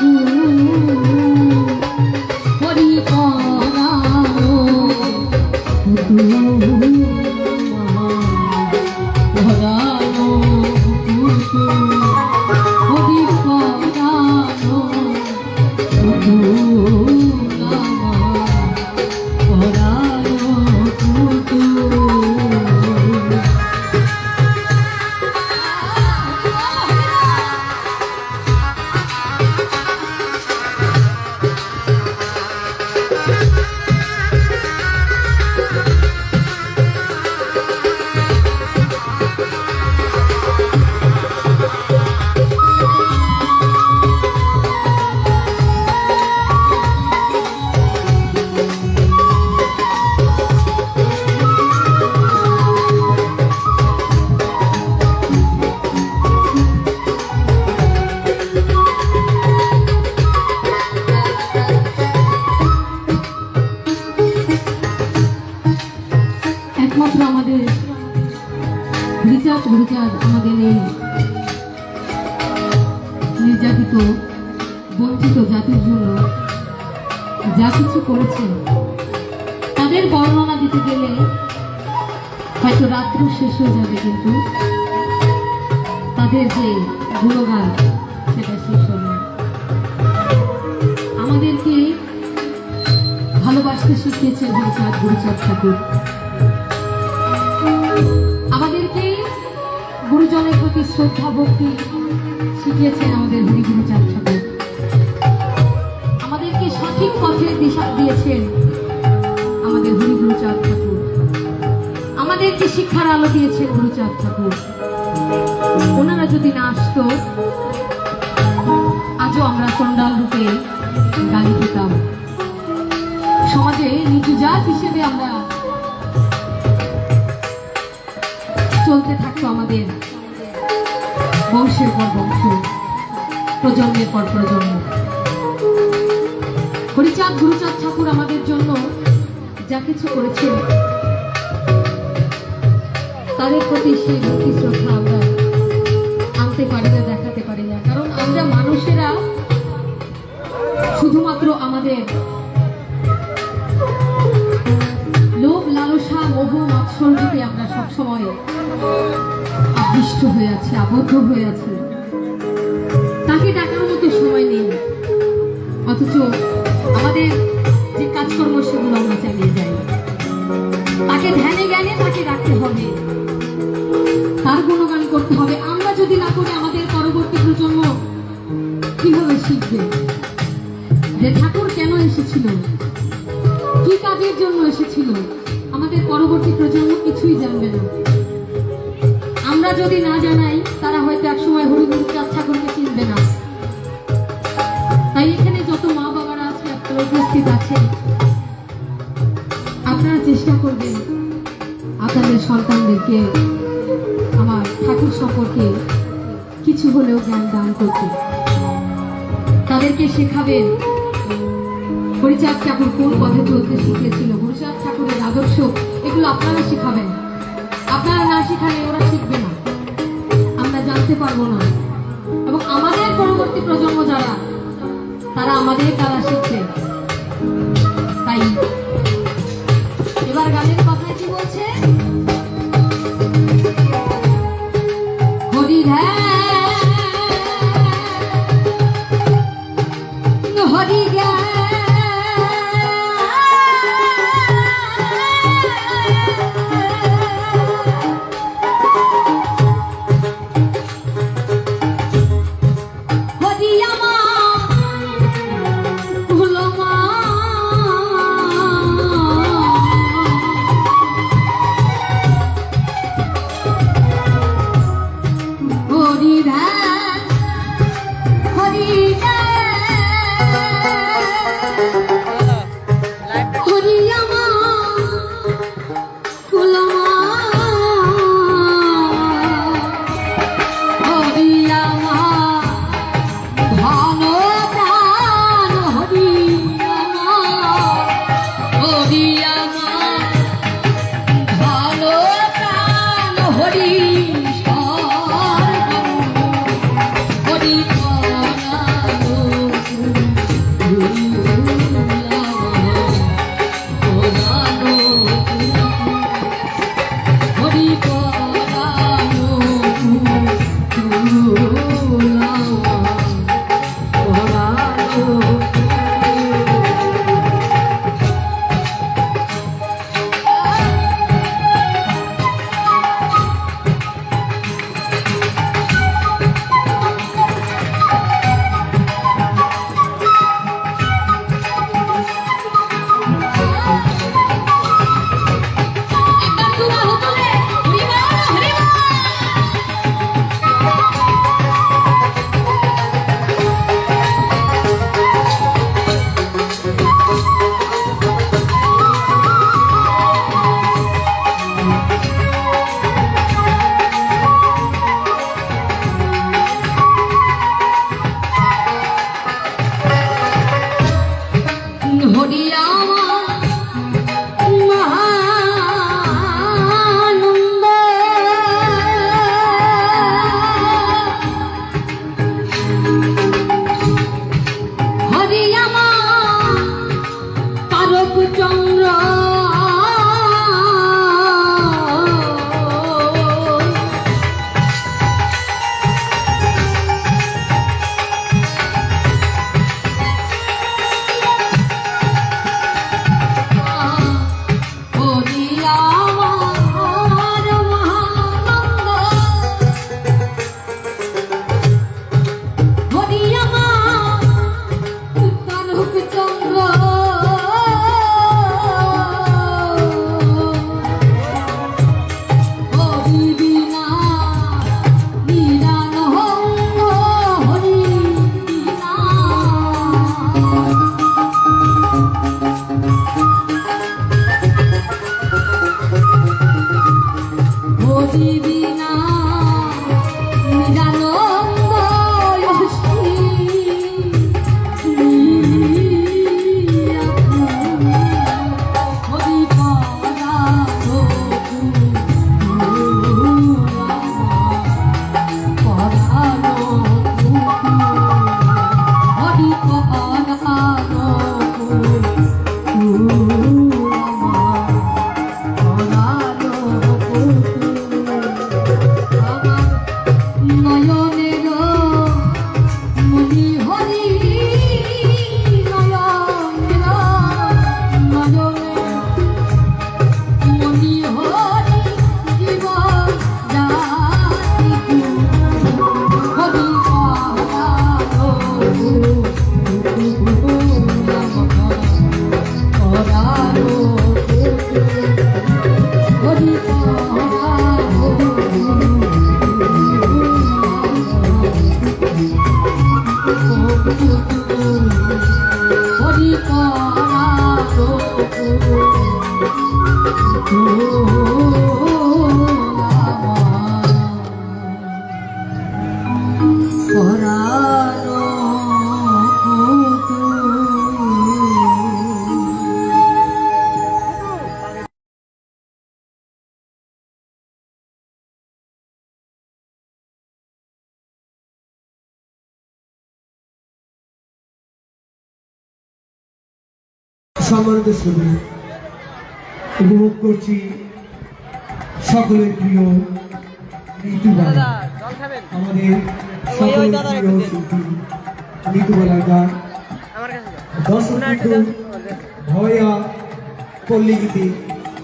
Mm-hmm. নির্যাতিত, বঞ্চিত জাতির জন্য যা কিছু করেছেন, তাদের বর্ণনা দিতে গেলে হয়তো রাত্র শেষ হয়ে যাবে, কিন্তু তাদের যে গুণগান, সেটা শেষ হবে আমাদেরকে ভালোবাসতে শিখিয়েছেন গুরুচাঁদ গুরুচাঁদ ঠাকুর। আমাদেরকে গুরুজনের প্রতি শ্রদ্ধা, ভক্তি শিখিয়েছেন আমাদের হরি গুরুচাঁদ ঠাকুর আমাদেরকে সঠিক পথের দিশা দিয়েছেন আমাদের হরি গুরুচাঁদ ঠাকুর। আমাদেরকে শিক্ষার আলো দিয়েছেন গুরুচাঁদ ঠাকুর। ওনারা যদি না আসতো, আজও আমরা চন্ডাল রূপে গালি দিতাম সমাজে নিচু জাত হিসেবে আমরা চলতে থাকতো আমাদের। বংশের পর বংশ, প্রজন্মের পর প্রজন্ম। হরিচাঁদ, গুরুচাঁদ ঠাকুর আমাদের জন্য যা কিছু করেছেন, তাদের প্রতি সেই ভক্তি শ্রদ্ধা আমরা আনতে পারি না, দেখাতে পারি না। কারণ আমরা মানুষেরা শুধুমাত্র আমাদের লোভ, লালসা, মোহ মাৎসর্যতে আমরা সবসময় আকৃষ্ট হয়ে আছি, আবদ্ধ হয়ে আছি। তাকে ডাকার মতো সময় নেই। অথচ আমাদের যে কাজকর্ম সেগুলো আমরা চালিয়ে যাই। তাকে ধ্যানে জ্ঞানে তাকে রাখতে হবে। তার গুণগান করতে হবে। আমরা যদি না করি আমাদের পরবর্তী প্রজন্ম কীভাবে শিখবে? যে ঠাকুর কেন এসেছিল? কি কাজের জন্য এসেছিল? আমাদের পরবর্তী প্রজন্ম কিছুই জানবে না। আমরা যদি না জানাই তারা হয়তো একসময় হরিগুরু চাঁদ ঠাকুরকে চিনবে না। তাই এখানে যত মা বাবারা আছে আপনারা উপস্থিত আছেন আপনারা চেষ্টা করবেন আপনাদের সন্তানদেরকে, আমার ঠাকুর সম্পর্কে কিছু হলেও জ্ঞান দান করতে। তাদেরকে শেখাবেন হরিচাঁদ ঠাকুর কোন পথে চলতে শিখিয়েছিল হরিচাঁদ ঠাকুরের আদর্শ, এগুলো আপনারা শিখাবেন। আপনারা না ওরা শিখবে না। আমরা জানতে পারব না। এবং আমাদের পরবর্তী প্রজন্ম যারা, তারা আমাদের দ্বারা শিখবে। তাই এবার গানের কথায় কি বলছে? হরি ধ্যান। হরি সম্মানিত শ্রমিক উপভোগ করছি সকলের প্রিয় ঋতুবালা আমাদের সকলের প্রিয় শিল্পী ঋতুবালার গান দর্শক ভয়া পল্লী গীতি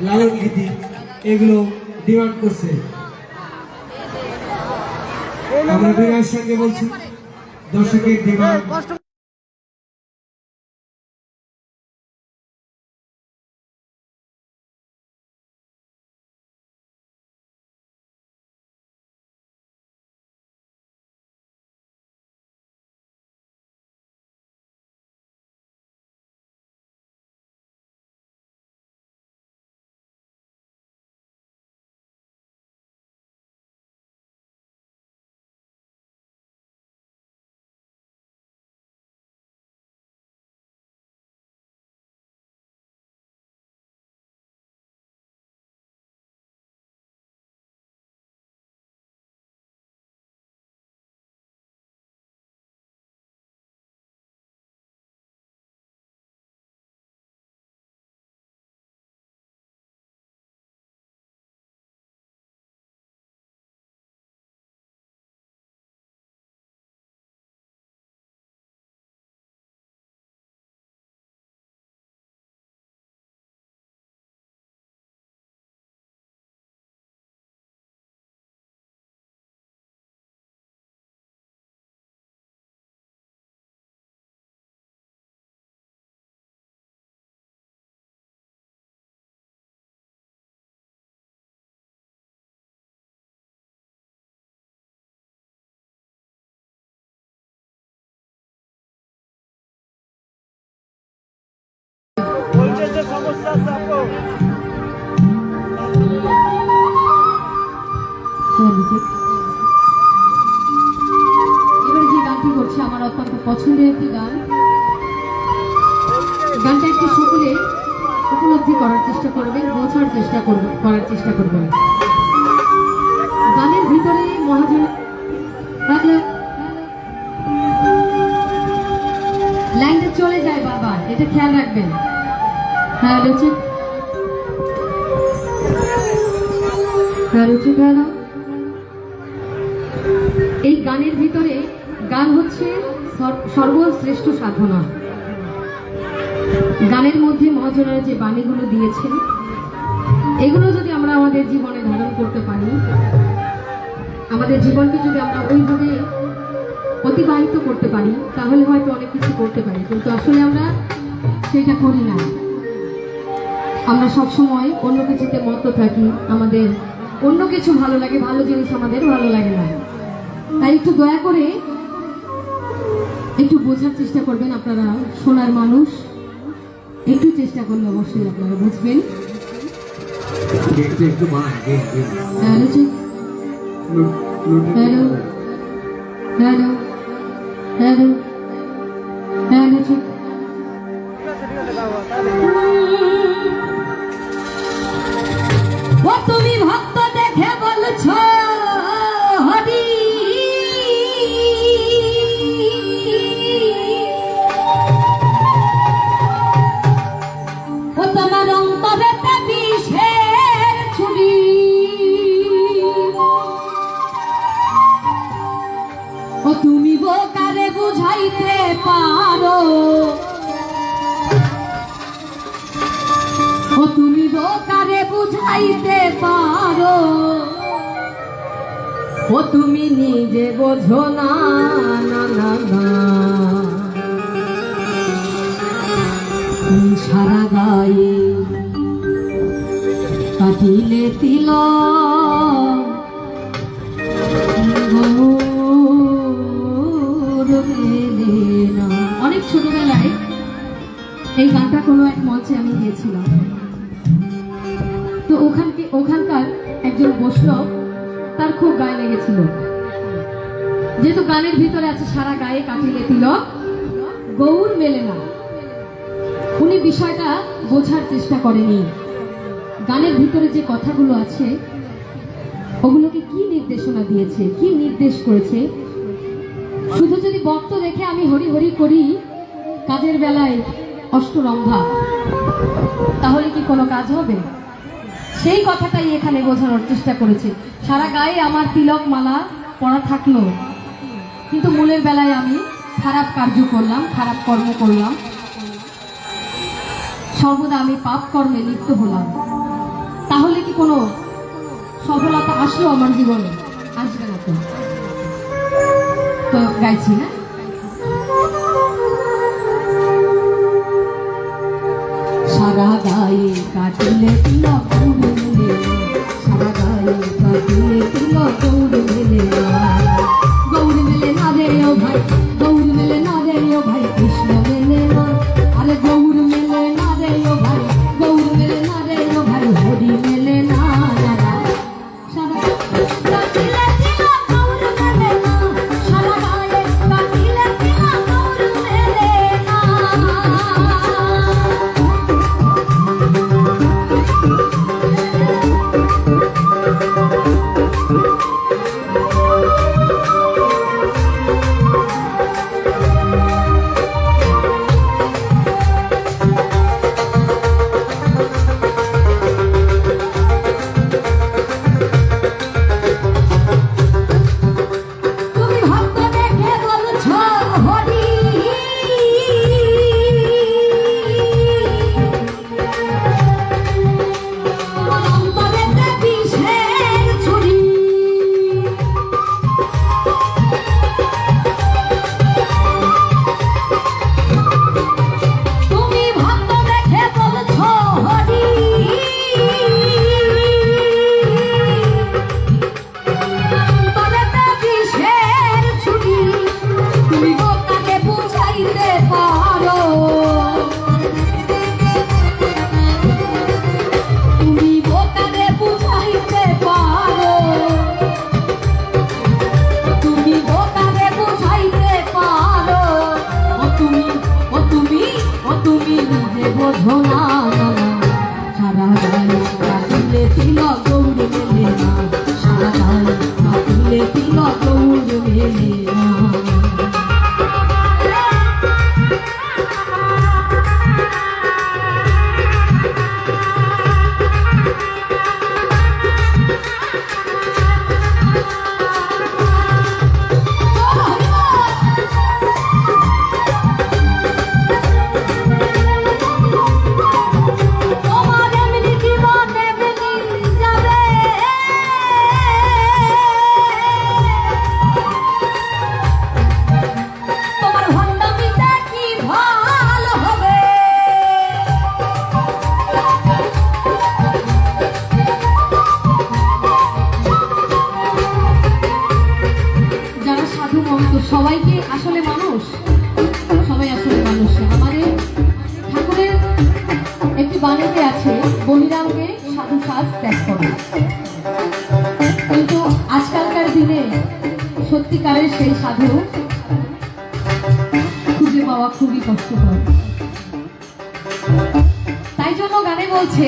লালন গীতি এগুলো ডিমান্ড করছে। আমরা বিনয়ের সঙ্গে বলছি দর্শকের ডিমান্ড এবারে যে গানটি করছে আমার অত্যন্ত পছন্দের একটি গান গানটা একটু সকলে উপলব্ধি করার চেষ্টা করবেন। বোঝার চেষ্টা করার চেষ্টা করবেন। গানের ভিতরে মহাজন লাইনটা চলে যায় বারবার, এটা খেয়াল রাখবেন। হ্যাঁ রুচি হ্যাঁ রুচি হ্যালো এই গানের ভিতরে গান হচ্ছে সর্বশ্রেষ্ঠ সাধনা। গানের মধ্যে মহাজনেরা যে বাণীগুলো দিয়েছেন, এগুলো যদি আমরা আমাদের জীবনে ধারণ করতে পারি, আমাদের জীবনকে যদি আমরা ওইভাবে অতিবাহিত করতে পারি, তাহলে হয়তো অনেক কিছু করতে পারি। কিন্তু আসলে আমরা সেটা করি না। আমরা সব সময় অন্য কিছুতে মত্ত থাকি, আমাদের অন্য কিছু ভালো লাগে, ভালো জিনিস আমাদের ভালো লাগে না। তাই একটু দয়া করে একটু বোঝার চেষ্টা করবেন আপনারা সোনার মানুষ। একটু চেষ্টা করলে অবশ্যই আপনারা বুঝবেন। Hello hello. হ্যালো। হ্যালো তুমি ভক্ত দেখে বলছো। অনেক ছোটবেলায় এই গানটা কোনো এক মঞ্চে আমি গিয়েছিলাম। তো ওখানকে ওখানকার একজন বৈষ্ণব, তার খুব গায়ে লেগেছিল। যেহেতু গানের ভিতরে আছে সারা গায়ে কাটিলে তিলক, গৌর মেলে না। উনি বিষয়টা বোঝার চেষ্টা করেনি। গানের ভিতরে যে কথাগুলো আছে, ওগুলোকে কি নির্দেশনা দিয়েছে? কি নির্দেশ করেছে? শুধু যদি বক্ত দেখে আমি হরি হরি করি, কাজের বেলায় অষ্টরম্ভা তাহলে কি কোনো কাজ হবে? সেই কথাটাই এখানে বোঝানোর চেষ্টা করেছে। সারা গায়ে আমার তিলক মালা পড়া থাকল। কিন্তু মূলের বেলায় আমি খারাপ কার্য করলাম, খারাপ কর্ম করলাম। সর্বদা আমি পাপ কর্মে লিপ্ত হলাম। কোনো সফলতা আসলো আমার জীবনে? আসবে না তো। তো গাইছি না সারা গায়ে কাটিলে তুলা, সারা গায়ে কাটিলে তুলা কৌড় না তাই জন্য গানে বলছে